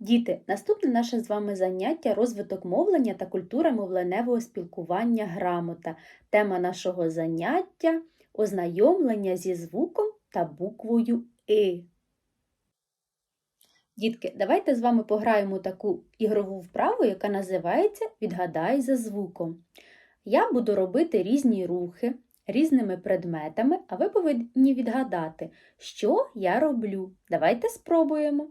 Діти, наступне наше з вами заняття розвиток мовлення та культура мовленевого спілкування грамота. Тема нашого заняття ознайомлення зі звуком та буквою И. Дітки, давайте з вами пограємо таку ігрову вправу, яка називається Відгадай за звуком. Я буду робити різні рухи різними предметами, а ви повинні відгадати, що я роблю. Давайте спробуємо.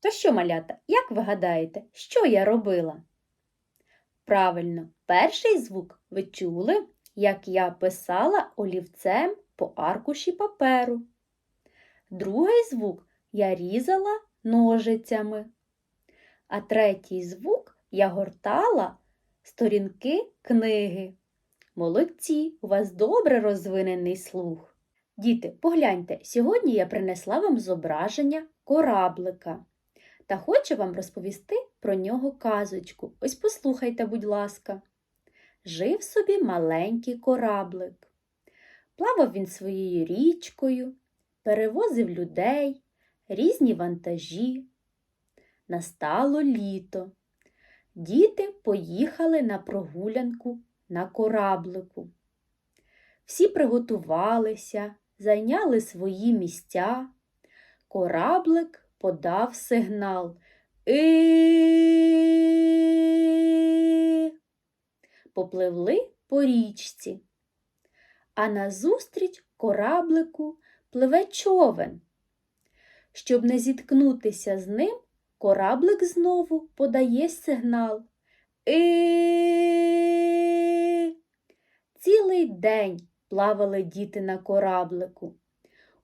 То що, малята, як ви гадаєте, що я робила? Правильно, перший звук ви чули, як я писала олівцем по аркуші паперу. Другий звук я різала ножицями. А третій звук я гортала сторінки книги. Молодці, у вас добре розвинений слух. Діти, погляньте, сьогодні я принесла вам зображення кораблика та хочу вам розповісти про нього казочку. Ось послухайте, будь ласка. Жив собі маленький кораблик. Плавав він своєю річкою, перевозив людей, різні вантажі. Настало літо. Діти поїхали на прогулянку на кораблику. Всі приготувалися, зайняли свої місця. Кораблик подав сигнал. И Попливли по річці. А назустріч кораблику пливе човен. Щоб не зіткнутися з ним, кораблик знову подає сигнал. И Цілий день плавали діти на кораблику.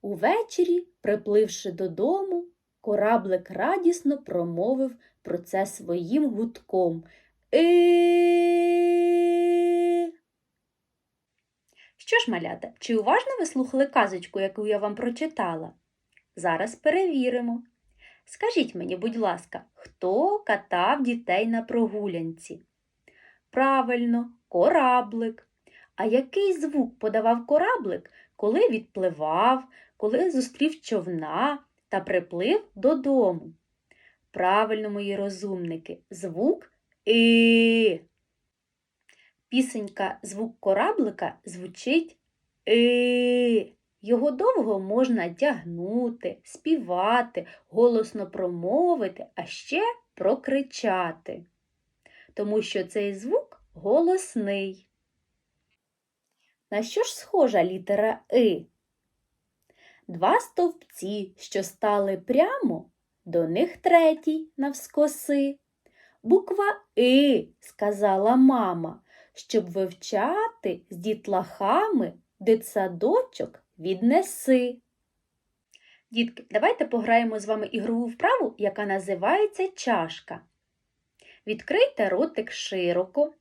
Увечері, припливши додому, кораблик радісно промовив про це своїм гудком. И Що ж, малята, чи уважно ви слухали казочку, яку я вам прочитала? Зараз перевіримо. Скажіть мені, будь ласка, хто катав дітей на прогулянці? Правильно, кораблик. А який звук подавав кораблик, коли відпливав, коли зустрів човна та приплив додому? Правильно, мої розумники, звук И. Пісенька звук кораблика звучить И. Його довго можна тягнути, співати, голосно промовити, а ще прокричати. Тому що цей звук голосний. На що ж схожа літера И? Два стовпці, що стали прямо, до них третій навскоси. Буква И, сказала мама, щоб вивчати з дітлахами дитсадочок віднеси. Дітки, давайте пограємо з вами ігрову вправу, яка називається чашка. Відкрийте ротик широко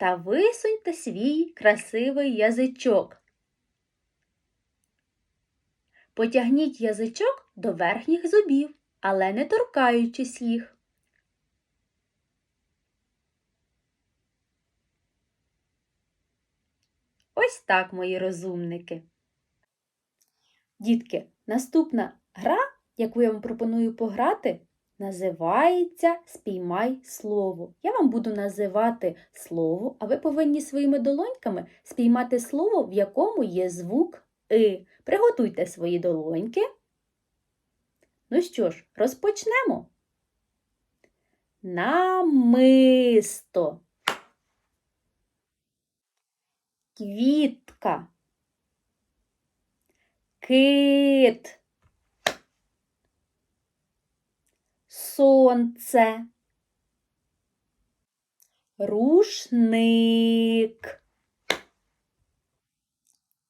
та висуньте свій красивий язичок. Потягніть язичок до верхніх зубів, але не торкаючись їх. Ось так, мої розумники. Дітки, наступна гра, яку я вам пропоную пограти, називається Спіймай слово. Я вам буду називати слово, а ви повинні своїми долоньками спіймати слово, в якому є звук И. Приготуйте свої долоньки. Ну що ж, розпочнемо. Намисто. Квітка. Кит. Сонце. Рушник.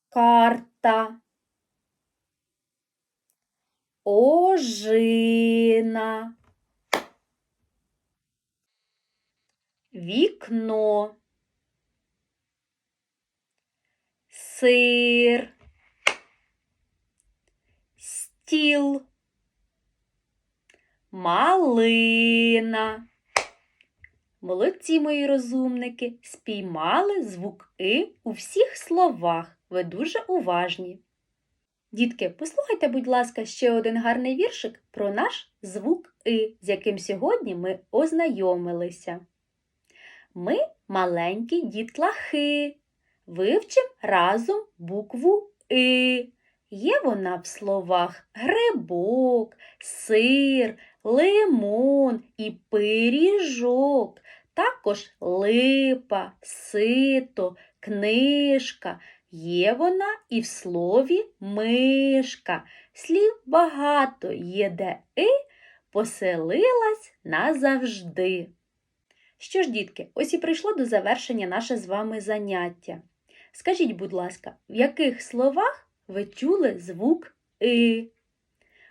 Карта. ожина, вікно, сир, стіл, малина. Молодці, мої розумники, спіймали звук И у всіх словах. Ви дуже уважні. Дітки, послухайте, будь ласка, ще один гарний віршик про наш звук И, з яким сьогодні ми ознайомилися. Ми маленькі дітлахи. Вивчим разом букву И. Є вона в словах грибок, сир, лимон і пиріжок, також липа, сито, книжка. Є вона і в слові мишка. Слів багато є, де и поселилась назавжди. Що ж, дітки, ось і прийшло до завершення наше з вами заняття. Скажіть, будь ласка, в яких словах ви чули звук И?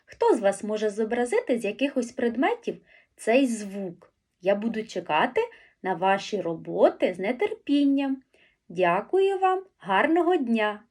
Хто з вас може зобразити з якихось предметів цей звук? Я буду чекати на ваші роботи з нетерпінням. Дякую вам, гарного дня!